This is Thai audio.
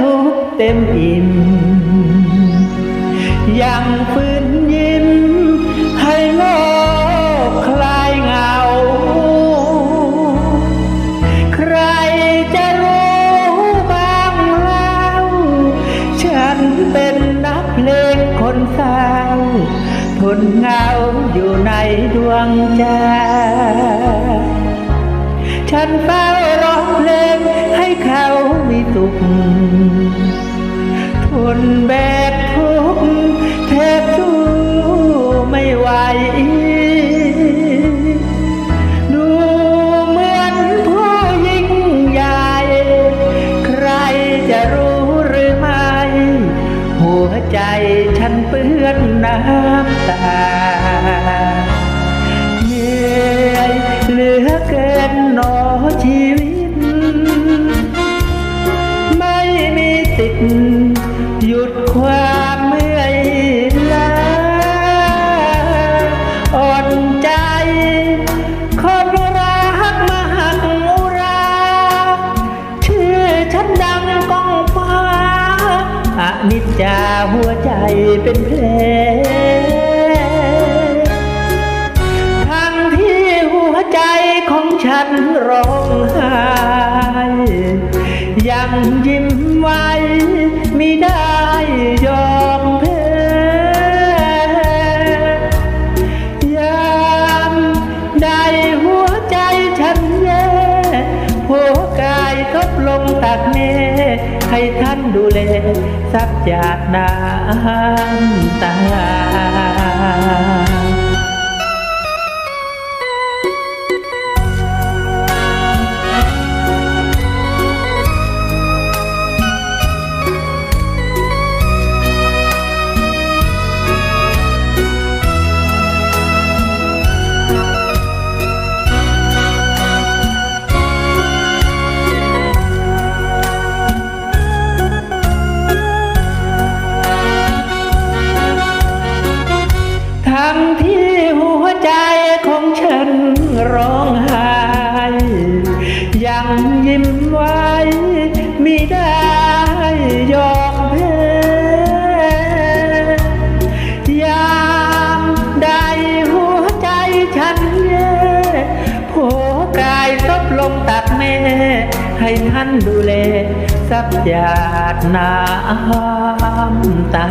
ทุกเต็มอิ่มยังฟื้นยิ้มให้โลกคลายเหงา ใครจะรู้บ้างเล่าฉันเป็นนักเลงคนเศร้าทนเหงาอยู่ในดวงใจ ฉันเฝ้ารอ นเปื้อนน้ำตาเหนื่อยเหลือเกินหนอชีวิต ไม่มีสิทธิหยุดความเมื่อยล้าอ่อนใจคนรักมาหักอุรา ชื่อฉันดังก้อง อนิจจาหัวใจเป็นเพลงทั้งที่หัวใจของฉันร้องไห้ยังยิ้มไว้ไม่ได้ยอมแพ้ยามได้หัวใจฉันแย่ งตักเนให้ท่านดูแลสักจากน้ำตา ให้ท่านดูแลสักหยาดน้ำตา